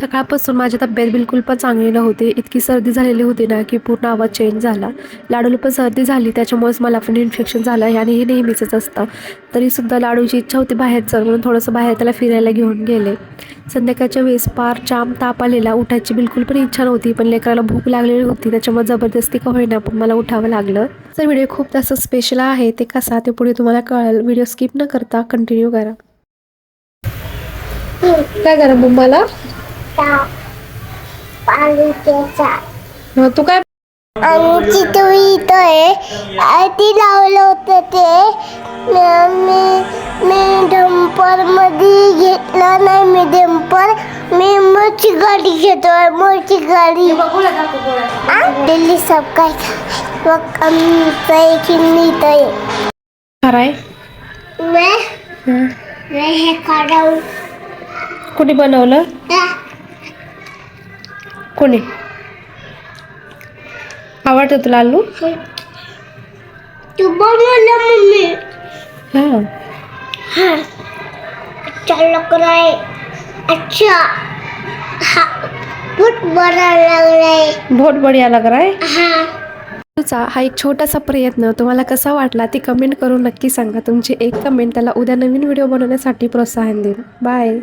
सकाळपासून माझी तब्येत बिलकुल पण चांगली नव्हती. इतकी सर्दी झालेली होती ना की पूर्ण आवाज चेंज झाला. लाडूला पण सर्दी झाली त्याच्यामुळेच मला पण इन्फेक्शन झालं आहे आणि हे नेहमीचंच असतं. तरीसुद्धा लाडूची इच्छा होती बाहेरचं म्हणून थोडंसं बाहेर त्याला फिरायला घेऊन गेले. संध्याकाळच्या वेळेस पार जाम ताप आलेला. उठायची बिलकुल पण इच्छा नव्हती पण लेकराला भूक लागलेली होती. त्याच्यामुळे जबरदस्ती का होईना पण मला उठावं लागलं. तर व्हिडिओ खूप जास्त स्पेशल आहे ते कसा ते पुढे तुम्हाला कळेल. व्हिडिओ स्किप न करता कंटिन्यू करा. काय करा मला मग तू काय आणि तिथं इथं आहे ती लावलं होतं ते. मी- मी मी डंपरमध्ये घेतलं नाही मी डंपर. मी मोठी गाडी घेतोय मोठी गाडी? दिल्ली सब काय मग आमचं एक नीत आहे? खराय मैं मैं हे कोणी बनवलं? कोणी? आवडतं तुला आलू? तू बनवलं मम्मी. हां. हाँ. अच्छा लग रहा है अच्छा. हाँ. बहुत बड़ा लग रहा है बहुत बढिया लग रहा है? हाँ. तुझा हा एक छोटासा प्रयत्न तुम्हाला कसा वाटला ते कमेंट करून नक्की सांगा. तुमची एक कमेंट त्याला उद्या नवीन व्हिडिओ बनवण्यासाठी प्रोत्साहन देईल. बाय